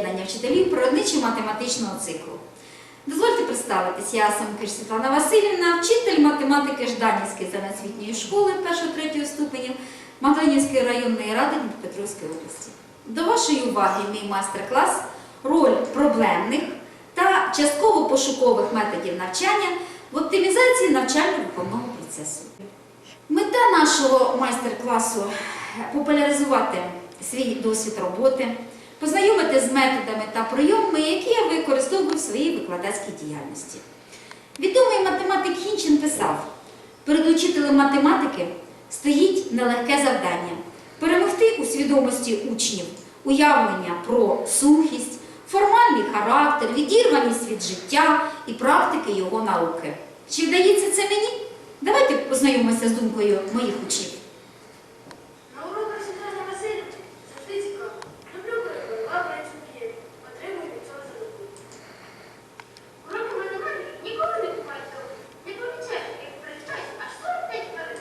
методов'єднання вчителів природничо-математичного циклу. Дозвольте представитись, я Самкиш Світлана Васильівна, вчитель математики Жданівської загальноосвітньої школи 1-3 ступенів Магдалинівської районної ради Дніпропетровської області. До вашої уваги мій майстер-клас роль проблемних та частково пошукових методів навчання в оптимізації навчально-виховного процесу. Мета нашого майстер-класу популяризувати свій досвід роботи, познайомити з методами та прийомами, які я використовую в своїй викладацькій діяльності. Відомий математик Хінчин писав: перед учителем математики стоїть нелегке завдання перемогти у свідомості учнів уявлення про сухість, формальний характер, відірваність від життя і практики його науки. Чи вдається це мені? Давайте познайомимося з думкою моїх учнів. На уроках Світлани Васильівни завжди цікаво. Люблю, коли голова працює, отримую від цього задоволення. Уроки математики ніколи не бувають добре. Не помічаєш, як прочитаєш аж 45 хвилин.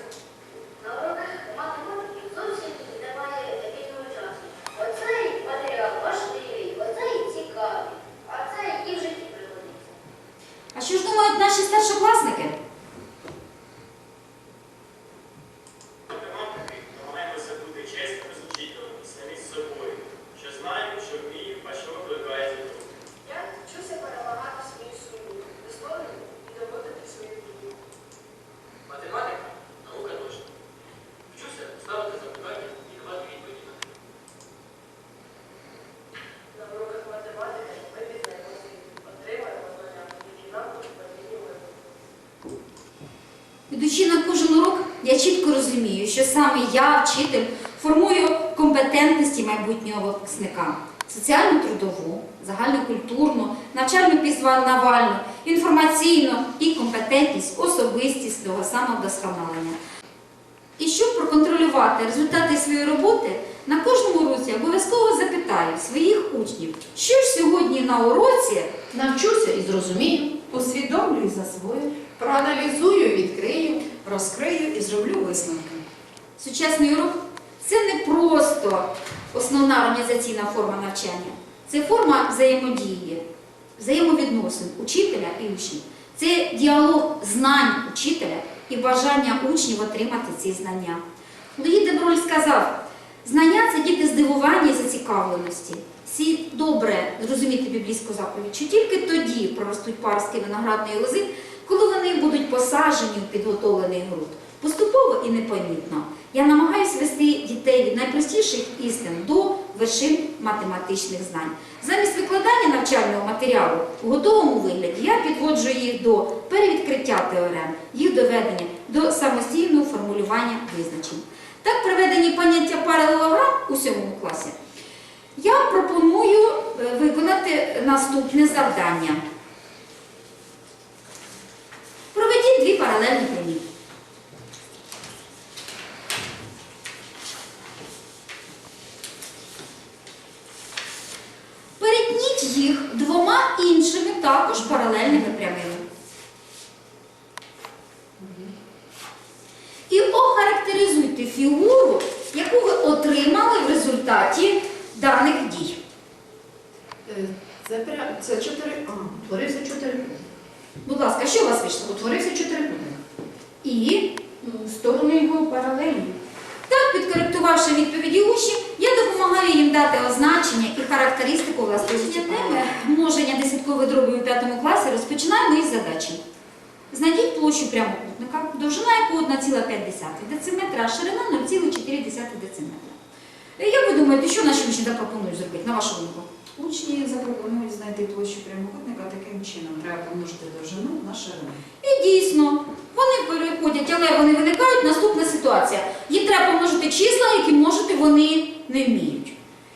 На уроках математики зовсім немає вільного часу. Оцей матеріал важливий, оцей цікавий, а цей і в житті пригодиться. А що ж думають наші старшокласники? Математики намагаємося бути чесними з учителем і самі з собою, що знаємо, що вміємо, а що викликає зітку. Я вчуся перемагати свою суму, висловлювати і доводити свою дію. Математика наука точна. Вчуся ставити запитання і давати відповіді на них. На уроках математики ми пізнаємо світ, отримуємо знання, які нам потрібні вибори. Ідучи на кожен урок, я чітко розумію, що саме я, вчитель, формую компетентності майбутнього випускника. Соціальну трудову, загальнокультурну, навчальну пізнавальну, інформаційну і компетентність особистісного самовдосконалення. І щоб проконтролювати результати своєї роботи, на кожному уроці обов'язково запитаю своїх учнів, що ж сьогодні на уроці Навчуся і зрозумію, усвідомлю і засвою, проаналізую, відкрию, розкрию і зроблю висновки. Сучасний урок це не просто основна організаційна форма навчання, це форма взаємодії, взаємовідносин учителя і учнів. Це діалог знань учителя і бажання учнів отримати ці знання. Леонід Деброль сказав, знання це діти здивування і зацікавленості. Всі добре зрозуміти біблійську заповідь, що тільки тоді проростуть паростки виноградної лози, коли вони будуть посаджені в підготовлений ґрунт. Поступово і непомітно. Я намагаюся вести дітей від найпростіших істин до вершин математичних знань. Замість викладання навчального матеріалу у готовому вигляді я підводжу їх до перевідкриття теорем, їх доведення до самостійного формулювання визначень. Так, приведені поняття паралелограм у сьомому класі, я пропоную е, виконати наступне завдання. Проведіть дві паралельні прямі. Їх двома іншими також паралельними прямими. І охарактеризуйте фігуру, яку ви отримали в результаті даних дій. Е, Це, чотири. А, утворився чотирикутник. Будь ласка, що у вас вийшло? Утворився чотирикутник. І Ну, Сторони його паралельні. так, підкоректувавши відповіді учнів, я допомагаю їм дати означення і характеристику властивості теми множення десяткових дробів у п'ятому класі розпочинаємо із задачі. Знайдіть площу прямокутника, довжина якого 1,5 дециметра, а ширина 0,4 дециметра. Е, Як ви думаєте, що наші учні запропонують зробити, на вашу думку? Учні запропонують знайти площу прямокутника таким чином. Треба помножити довжину на ширину. І дійсно, вони переходять, але вони виникають наступна ситуація. Їм треба помножити числа, які множити вони не вміють.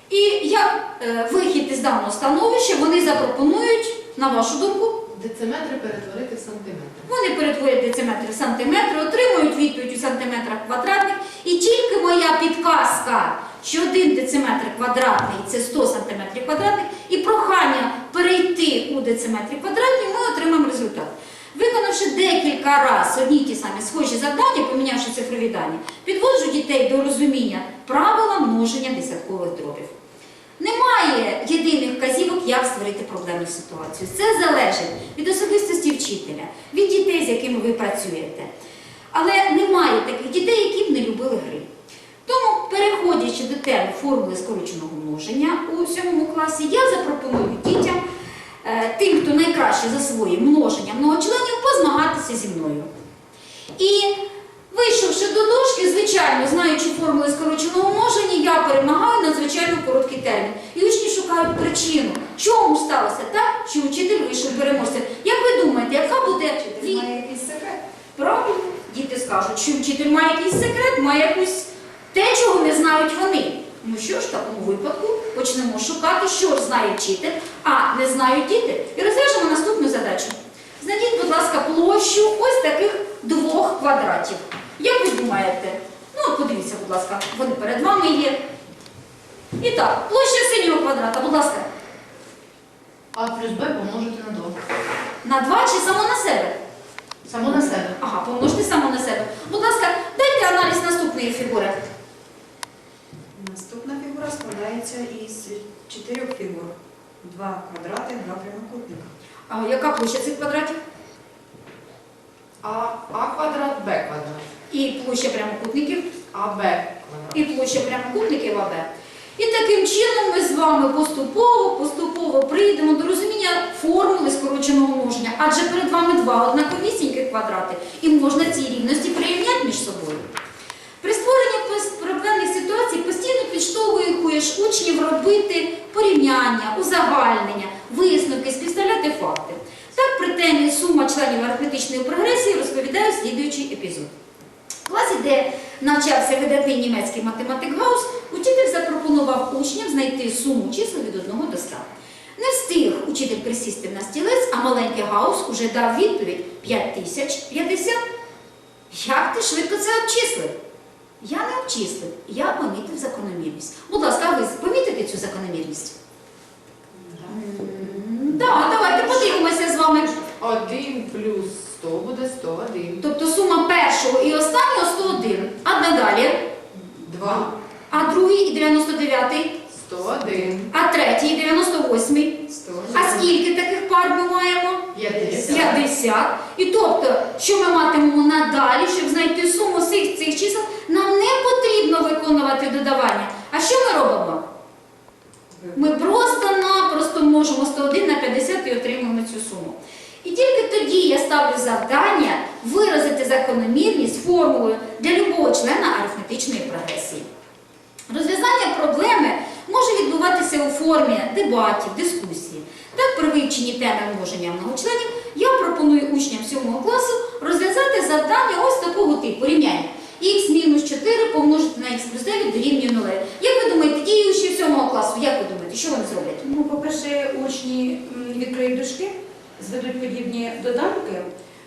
І як е, вихід із даного становища вони запропонують, на вашу думку, Дециметри перетворити в сантиметри. Вони перетворять дециметри в сантиметри, отримують відповідь у сантиметрах квадратних. І тільки моя підказка, що один дециметр квадратний це 100 сантиметрів квадратних, і прохання перейти у дециметрі квадратні, ми отримаємо результат. Виконавши декілька разів одні ті самі схожі завдання, помінявши цифрові дані, підводжу дітей до розуміння правила множення десяткових дробів. Немає єдиних вказівок, як створити проблемну ситуацію. Це залежить від особистості вчителя, від дітей, з якими ви працюєте. Але немає таких дітей, які б не любили гри. Тому, переходячи до теми формули скороченого множення у сьомому класі, я запропоную дітям, е, тим, хто найкраще засвоїв множення многочленів, позмагатися зі мною. І Вийшовши до дошки, звичайно, знаючи формули скороченого множення, я перемагаю надзвичайно короткий термін. І учні шукають причину, чому сталося так, що учитель вийшов переможцем. Як ви думаєте, яка буде Вчитель має якийсь секрет. Правильно, діти скажуть, що вчитель має якийсь секрет, має якусь те, чого не знають вони. Ну що ж, в такому випадку почнемо шукати, що ж знає вчитель, а не знають діти. І розв'яжемо наступну задачу. Знайдіть, будь ласка, площу ось таких двох квадратів. Як ви думаєте? Ну, от подивіться, будь ласка, вони перед вами є. І так, площа синього квадрата, будь ласка, А плюс Б помножити на 2. на два чи само на себе? Само на себе. Ага, помножте само на себе. Будь ласка, дайте аналіз наступної фігури. Наступна фігура складається із чотирьох фігур. Два квадрати, два прямокутника. А яка площа цих квадратів? А, а квадрат, Б квадрат. І площа прямокутників, АВ. І площа прямокутників АБ. І таким чином ми з вами поступово, поступово прийдемо до розуміння формули скороченого множення. Адже перед вами два однаковісіньких квадрати, і можна ці рівності прирівняти між собою. При створенні пос- проблемних ситуацій постійно підштовхуєш учнів робити порівняння, узагальнення, висновки, співставляти факти. Так, при темі сума членів арифметичної прогресії розповідаю слідуючий епізод. В класі, де навчався видатний німецький математик Гаус, учитель запропонував учням знайти суму чисел від 1 до 100. Не встиг учитель присісти на стілець, а маленький Гаус уже дав відповідь 5050. Як ти швидко це обчислив? Я не обчислив, я помітив закономірність. Будь ласка, ви помітите цю закономірність? Так, давайте подивимося з вами. 1 плюс 100 буде 101. Тобто сума першого і останнього 101. А надалі? 2 А другий і 99, 101. а третій і 98. Сто. А скільки таких пар ми маємо? 50. 50. І тобто, що ми матимемо надалі, щоб знайти суму всіх цих чисел, нам не потрібно виконувати додавання. А що ми робимо? Ми просто-напросто множимо 101 на 50 і отримуємо цю суму. І тільки тоді я ставлю завдання виразити закономірність формулою для любого члена арифметичної прогресії. Розв'язання проблеми може відбуватися у формі дебатів, дискусії. Так, при вивченні теми множення многочленів я пропоную учням 7 класу розв'язати завдання ось такого типу рівняння. х мінус 4 помножити на х плюс 9 дорівнює 0. Як ви думаєте, ті учні 7 класу, як ви думаєте, що вони зроблять? Ну, по-перше, учні відкриють дужки, зведуть подібні доданки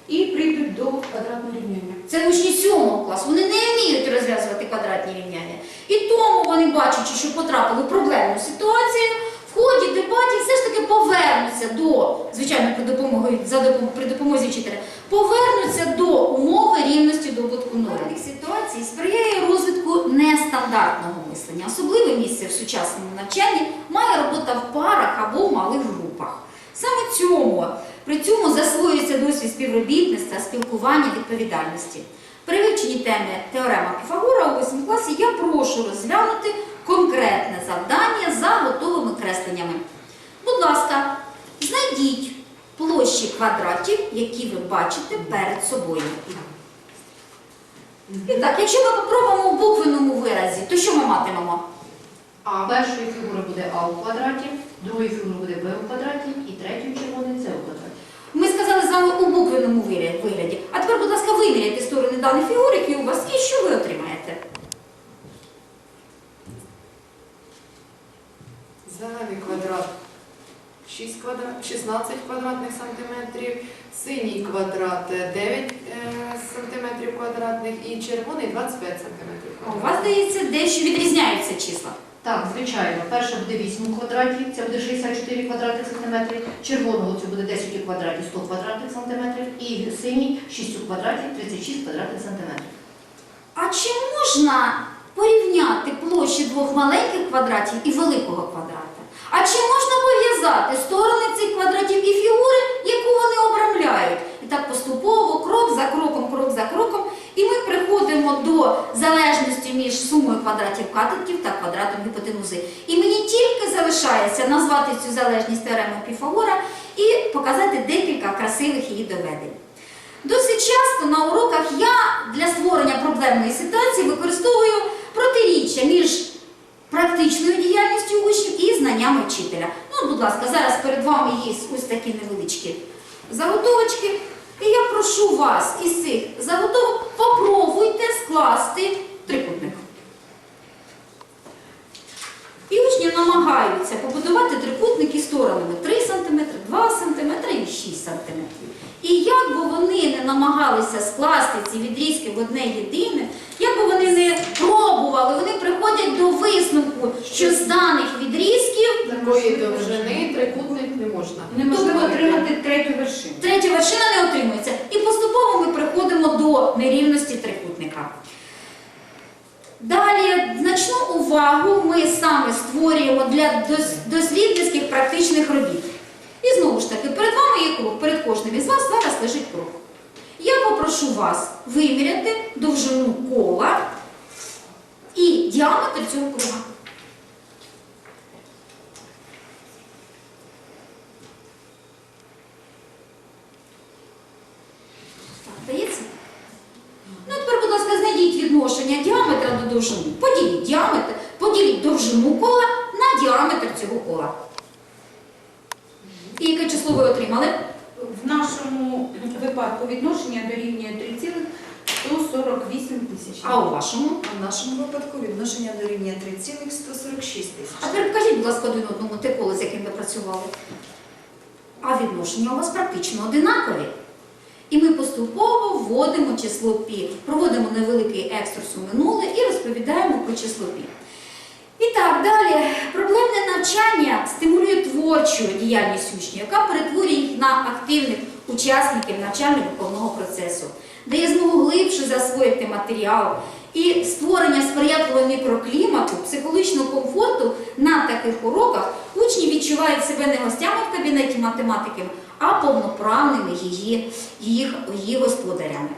і прийдуть до квадратного рівняння. Це учні 7 класу, вони не вміють розв'язувати квадратні рівняння. І тому вони, бачачи, що потрапили в проблемну ситуацію, в ході дебатів все ж таки повернуться до, звичайно, при допомогі, за допом- при допомозі вчителя, повернуться до умови рівності добутку. Таких ситуацій сприяє розвитку нестандартного мислення. Особливе місце в сучасному навчанні має робота в парах або в малих групах. Саме цьому при цьому засвоюється досвід співробітництва, спілкування, відповідальності. При вивченні теми теорема Піфагора у 8 класі я прошу розглянути конкретне завдання за готовими кресленнями. Будь ласка, знайдіть площі квадратів, які ви бачите перед собою. І так, якщо ми попробуємо в буквеному виразі, то що ми матимемо? А першої фігури буде А у квадраті, другою фігурою буде b у квадраті і третьою червоною c у квадраті. Ми сказали з вами у буквеному вигляді-. А тепер, будь ласка, виміряйте сторони даних фігур, які у вас, і що ви отримаєте? Зелений квадрат 6 квадрат, 16 квадратних сантиметрів, синій квадрат е, 9 е, сантиметрів квадратних і червоний 25 сантиметрів У вас, здається, дещо відрізняються числа. Так, звичайно, перше буде 8 у квадраті, це буде 64 квадратних сантиметрів, червоного це буде 10 у квадраті 100 квадратних сантиметрів, і синій 6 у квадраті 36 квадратних сантиметрів. А чи можна порівняти площі двох маленьких квадратів і великого квадрата? А чи можна пов'язати сторони цих квадратів і фігури, яку вони обрамляють? І так поступово, крок за кроком, крок за кроком, і ми приходимо до залежності між сумою квадратів катетів та квадратом гіпотенузи. І мені тільки залишається назвати цю залежність теоремою Піфагора і показати декілька красивих її доведень. Досить часто на уроках я для створення проблемної ситуації використовую протиріччя між практичною діяльністю учнів і знаннями вчителя. Ну, будь ласка, зараз перед вами є ось такі невеличкі заготовочки. І я прошу вас із цих заготовок попробуйте скласти трикутник. І учні намагаються побудувати трикутники сторонами 3 см, 2 см і 6 см. І як би вони не намагалися скласти ці відрізки в одне єдине, як би вони не пробували, вони приходять до висновку, що з даних відрізків Такої довжини трикутник можна. Неможливо отримати третю вершину. третя вершина не отримується. І поступово ми приходимо до нерівності трикутника. Далі значну увагу ми саме створюємо для дослідницьких практичних робіт. І знову ж таки, перед вами є круг, перед кожним із вас зараз лежить круг. Я попрошу вас виміряти довжину кола і діаметр цього круга. Так, дається? Ну, а тепер, будь ласка, знайдіть відношення діаметра до довжини. Поділіть діаметр, поділіть довжину кола на діаметр цього кола. І яке число ви отримали? В нашому випадку відношення дорівнює 3,148 тисяч. А у вашому? А в нашому випадку відношення дорівнює 3,146 А тисяч. тепер покажіть, будь ласка, один одному те коло, з яким ви працювали. А відношення у вас практично одинакові. І ми поступово вводимо число пі, проводимо невеликий екскурс у минуле і розповідаємо про число пі. І так, далі. Проблемне навчання стимулює творчу діяльність учнів, яка перетворює їх на активних учасників навчально-виховного процесу, дає змогу глибше засвоїти матеріал і створення сприятливого мікроклімату, психологічного комфорту на таких уроках учні відчувають себе не гостями в кабінеті математики, а повноправними її, її, її господарями.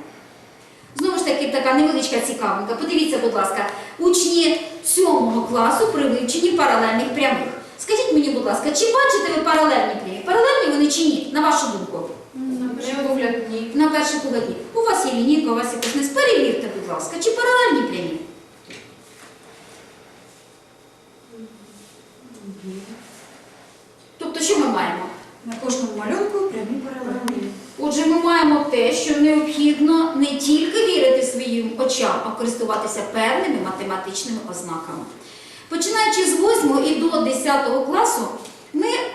Знову ж таки, така невеличка цікавинка. Подивіться, будь ласка, учні сьомого класу при вивченні паралельних прямих. Скажіть мені, будь ласка, чи бачите ви паралельні прямі? Паралельні вони чи ні, на вашу думку? Погляд. На перший погляд ні. У вас є лінійка, у вас є косинець. Перевірте, будь ласка, чи паралельні прямі? Тобто, що ми маємо? На кожному малюнку прямі паралельні. Отже, ми маємо те, що необхідно не тільки вірити своїм очам, а користуватися певними математичними ознаками. Починаючи з 8 і до 10 класу,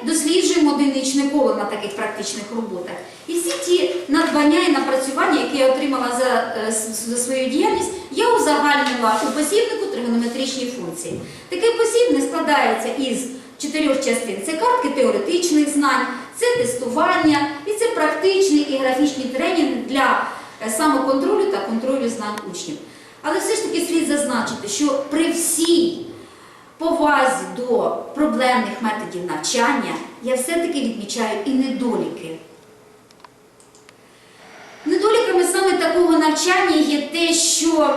досліджуємо одиничне коло на таких практичних роботах. І всі ті надбання і напрацювання, які я отримала за, е, за свою діяльність, я узагальнила у посібнику тригонометричні функції. Такий посібник складається із чотирьох частин. Це картки теоретичних знань, це тестування і це практичні і графічні тренінги для е, самоконтролю та контролю знань учнів. Але все ж таки слід зазначити, що при всій повазі до проблемних методів навчання я все-таки відмічаю і недоліки. Недоліками саме такого навчання є те, що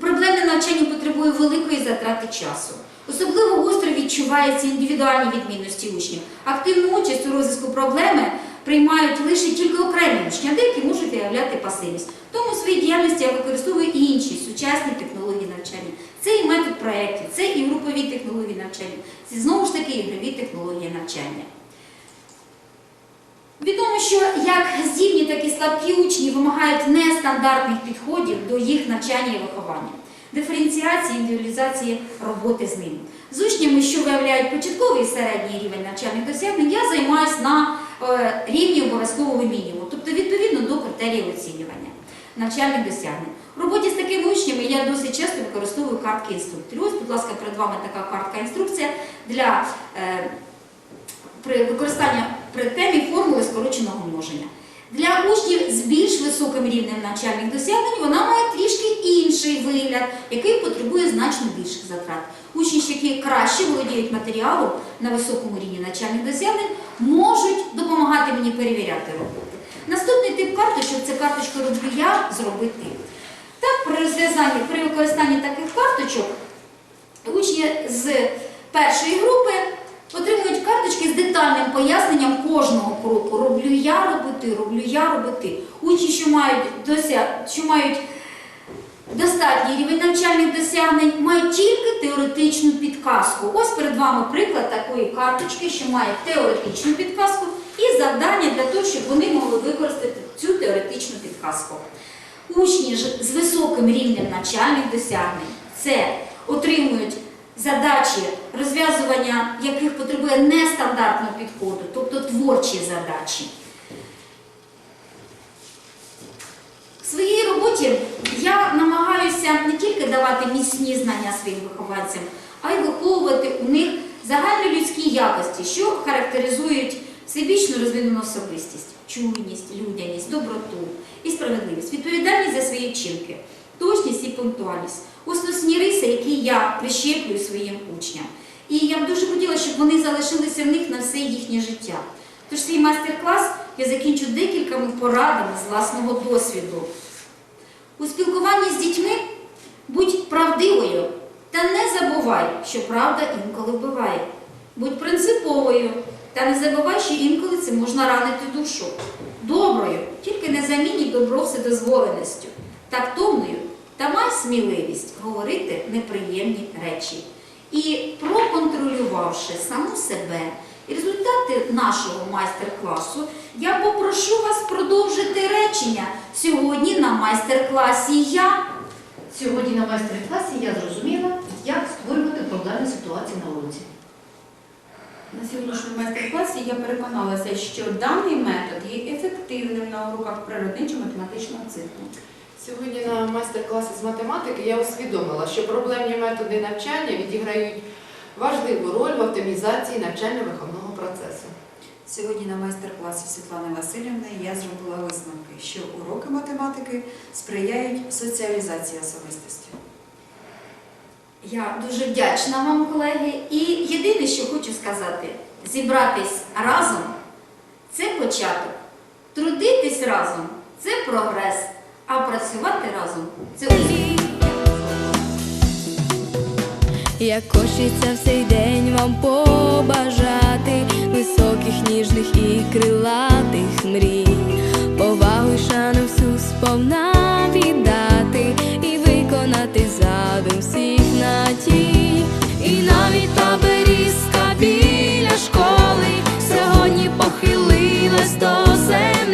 проблемне навчання потребує великої затрати часу. Особливо гостро відчуваються індивідуальні відмінності учнів. Активну участь у розвитку проблеми приймають лише тільки окремі учні, а деякі можуть виявляти пасивність. Тому у своїй діяльності я використовую і інші сучасні технології навчання. Це і метод проєктів, це і групові технології навчання, це знову ж таки ігрові технології навчання. Відомо, що як здібні, так і слабкі учні вимагають нестандартних підходів до їх навчання і виховання, диференціації, індивідуалізації роботи з ними. З учнями, що виявляють початковий і середній рівень навчальних досягнень, я займаюся на е, рівні обов'язкового мінімуму, тобто відповідно до критеріїв оцінювання навчальних досягнень. Роботі з такими учнями я досить часто використовую картки інструкторів. Ось, будь ласка, перед вами така картка інструкція для е, при використанні при темі формули скороченого множення. Для учнів з більш високим рівнем навчальних досягнень вона має трішки інший вигляд, який потребує значно більших затрат. Учні, які краще володіють матеріалом на високому рівні навчальних досягнень, можуть допомагати мені перевіряти роботи. Наступний тип карточок це карточку роблю я, зроби ти. При розв'язанні, при використанні таких карточок учні з першої групи отримують карточки з детальним поясненням кожного кроку. Роблю я, роби ти, роблю я, роби ти. Учні, що мають, дося... що мають достатній рівень навчальних досягнень, мають тільки теоретичну підказку. Ось перед вами приклад такої карточки, що має теоретичну підказку і завдання для того, щоб вони могли використати цю теоретичну підказку. Учні ж з високим рівнем навчальних досягнень це отримують задачі, розв'язування яких потребує нестандартного підходу, тобто творчі задачі. В своїй роботі я намагаюся не тільки давати міцні знання своїм вихованцям, а й виховувати у них загальнолюдські якості, що характеризують всебічно розвинену особистість, чуйність, людяність, доброту і справедливість, відповідальність за свої вчинки, точність і пунктуальність. Основні риси, які я прищеплюю своїм учням. І я б дуже хотіла, щоб вони залишилися в них на все їхнє життя. Тож свій майстер-клас я закінчу декількома порадами з власного досвіду. У спілкуванні з дітьми будь правдивою та не забувай, що правда інколи вбиває. Будь принциповою та не забувай, що інколи це можна ранити душу. Доброю, тільки не замінюй добро вседозволеністю, тактовною та май сміливість говорити неприємні речі. І проконтролювавши саму себе і результати нашого майстер-класу, я попрошу вас продовжити речення сьогодні на майстер-класі я. Сьогодні на майстер-класі я зрозуміла, як створювати проблемні ситуації на уроці. На сьогоднішньому майстер-класі я переконалася, що даний метод є ефективним на уроках природничо-математичного циклу. Сьогодні на майстер-класі з математики я усвідомила, що проблемні методи навчання відіграють важливу роль в оптимізації навчально-виховного процесу. Сьогодні на майстер-класі Світлани Васильівни я зробила висновки, що уроки математики сприяють соціалізації особистості. Я дуже вдячна вам, колеги. І єдине, що хочу сказати, зібратись разом це початок. Трудитись разом це прогрес, а працювати разом це успіх. Як хочеться в цей день вам побажати високих, ніжних і крилатих мрій, повагу й шану всю сповна same